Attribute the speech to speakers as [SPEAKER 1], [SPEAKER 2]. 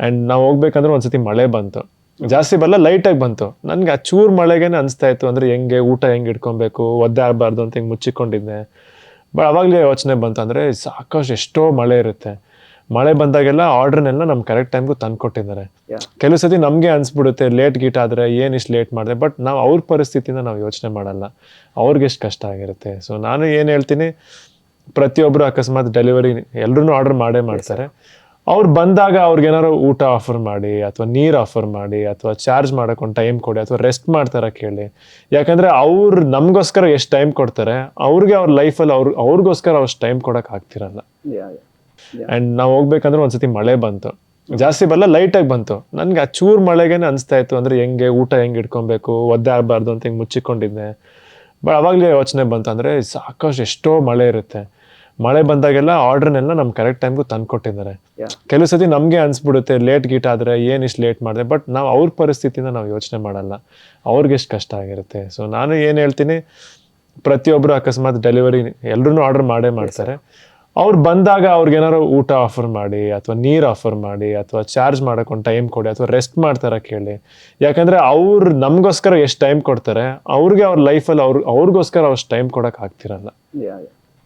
[SPEAKER 1] And ನಾವು ಹೋಗ್ಬೇಕಂದ್ರೆ ಒಂದ್ಸತಿ ಮಳೆ ಬಂತು. ಜಾಸ್ತಿ ಬರಲ್ಲ ಲೈಟಾಗಿ ಬಂತು. ನನ್ಗೆ ಆ ಚೂರು ಮಳೆಗೇನೆ ಅನಿಸ್ತಾ ಇತ್ತು. ಅಂದರೆ ಹೆಂಗೆ ಊಟ ಹೆಂಗೆ ಇಟ್ಕೊಬೇಕು ಒದ್ದೆ ಆಗಬಾರ್ದು ಅಂತ ಹಿಂಗೆ ಮುಚ್ಚಿಕೊಂಡಿದ್ದೆ. ಬಟ್ ಅವಾಗಲೇ ಯೋಚನೆ ಬಂತು. ಅಂದ್ರೆ ಸಾಕಷ್ಟು ಎಷ್ಟೋ ಮಳೆ ಇರುತ್ತೆ. ಮಳೆ ಬಂದಾಗೆಲ್ಲ ಆರ್ಡ್ರನ್ನೆಲ್ಲ ನಮ್ಗೆ ಕರೆಕ್ಟ್ ಟೈಮ್ಗೂ ತಂದ್ಕೊಟ್ಟಿದ್ದಾರೆ.
[SPEAKER 2] Yeah.
[SPEAKER 1] ಕೆಲವು ಸತಿ ನಮಗೆ ಅನ್ಸ್ಬಿಡುತ್ತೆ ಲೇಟ್ ಗೀಟ್ ಆದರೆ ಏನು ಇಷ್ಟು ಲೇಟ್ ಮಾಡಿದೆ. ಬಟ್ ನಾವು ಅವ್ರ ಪರಿಸ್ಥಿತಿನ ನಾವು ಯೋಚನೆ ಮಾಡಲ್ಲ. ಅವ್ರಿಗೆ ಎಷ್ಟು ಕಷ್ಟ ಆಗಿರುತ್ತೆ. ಸೊ ನಾನು ಏನು ಹೇಳ್ತೀನಿ ಪ್ರತಿಯೊಬ್ಬರು ಅಕಸ್ಮಾತ್ ಡೆಲಿವರಿ ಎಲ್ಲರೂ ಆರ್ಡರ್ ಮಾಡೇ ಮಾಡ್ತಾರೆ. ಅವ್ರು ಬಂದಾಗ ಅವ್ರಿಗೇನಾರು ಊಟ ಆಫರ್ ಮಾಡಿ ಅಥವಾ ನೀರು ಆಫರ್ ಮಾಡಿ ಅಥವಾ ಚಾರ್ಜ್ ಮಾಡೋಕ್ಕೊಂದು ಟೈಮ್ ಕೊಡಿ ಅಥವಾ ರೆಸ್ಟ್ ಮಾಡ್ತಾರ ಕೇಳಿ. ಯಾಕಂದ್ರೆ ಅವ್ರು ನಮಗೋಸ್ಕರ ಎಷ್ಟು ಟೈಮ್ ಕೊಡ್ತಾರೆ ಅವ್ರಿಗೆ ಅವ್ರ ಲೈಫಲ್ಲಿ ಅವ್ರ ಅವ್ರಿಗೋಸ್ಕರ ಅವಷ್ಟು ಟೈಮ್ ಕೊಡೋಕೆ ಆಗ್ತಿರಲ್ಲ. ಅಂಡ್ ನಾವು ಹೋಗ್ಬೇಕಂದ್ರೆ ಒಂದ್ಸತಿ ಮಳೆ ಬಂತು. ಜಾಸ್ತಿ ಬರಲ್ಲ ಲೈಟಾಗಿ ಬಂತು. ನನ್ಗೆ ಆ ಚೂರ್ ಮಳೆಗೇನೆ ಅನಿಸ್ತಾ ಇತ್ತು. ಅಂದ್ರೆ ಹೆಂಗೆ ಊಟ ಹೆಂಗೆ ಇಟ್ಕೊಬೇಕು ಒದ್ದೆ ಆಗಬಾರ್ದು ಅಂತ ಹಿಂಗೆ ಮುಚ್ಚಿಕೊಂಡಿದ್ದೆ. ಬಟ್ ಅವಾಗಲೇ ಯೋಚನೆ ಬಂತು ಅಂದರೆ ಸಾಕಷ್ಟು ಎಷ್ಟೋ ಮಳೆ ಇರುತ್ತೆ. ಮಳೆ ಬಂದಾಗೆಲ್ಲ ಆರ್ಡರ್ನೆಲ್ಲ ನಮ್ಗೆ ಕರೆಕ್ಟ್ ಟೈಮ್ಗೂ ತಂದ್ಕೊಟ್ಟಿದ್ದಾರೆ.
[SPEAKER 2] ಕೊಟ್ಟಿದ್ದಾರೆ
[SPEAKER 1] ಕೆಲವು ಸತಿ ನಮಗೆ ಅನ್ಸ್ಬಿಡುತ್ತೆ ಲೇಟ್ ಗೀಟ್ ಆದರೆ ಏನು ಇಷ್ಟು ಲೇಟ್ ಮಾಡಿದೆ ಬಟ್ ನಾವು ಅವ್ರ ಪರಿಸ್ಥಿತಿನ ನಾವು ಯೋಚನೆ ಮಾಡಲ್ಲ. ಅವ್ರಿಗೆ ಎಷ್ಟು ಕಷ್ಟ ಆಗಿರುತ್ತೆ. ಸೊ ನಾನು ಏನು ಹೇಳ್ತೀನಿ ಪ್ರತಿಯೊಬ್ಬರು ಅಕಸ್ಮಾತ್ ಡೆಲಿವರಿ ಎಲ್ಲರೂ ಆರ್ಡರ್ ಮಾಡೇ ಮಾಡ್ತಾರೆ. ಅವ್ರು ಬಂದಾಗ ಅವ್ರಿಗೆ ಏನಾದ್ರು ಊಟ ಆಫರ್ ಮಾಡಿ ಅಥವಾ ನೀರು ಆಫರ್ ಮಾಡಿ ಅಥವಾ ಚಾರ್ಜ್ ಮಾಡಕ್ಕೆ ಒಂದು ಟೈಮ್ ಕೊಡಿ ಅಥವಾ ರೆಸ್ಟ್ ಮಾಡ್ತಾರ ಕೇಳಿ. ಯಾಕಂದ್ರೆ ಅವ್ರು ನಮಗೋಸ್ಕರ ಎಷ್ಟು ಟೈಮ್ ಕೊಡ್ತಾರೆ ಅವ್ರಿಗೆ ಅವ್ರ ಲೈಫಲ್ಲಿ ಅವ್ರ ಅವ್ರಿಗೋಸ್ಕರ ಅಷ್ಟು ಟೈಮ್ ಕೊಡಕ್ಕೆ ಆಗ್ತಿರಲ್ಲ.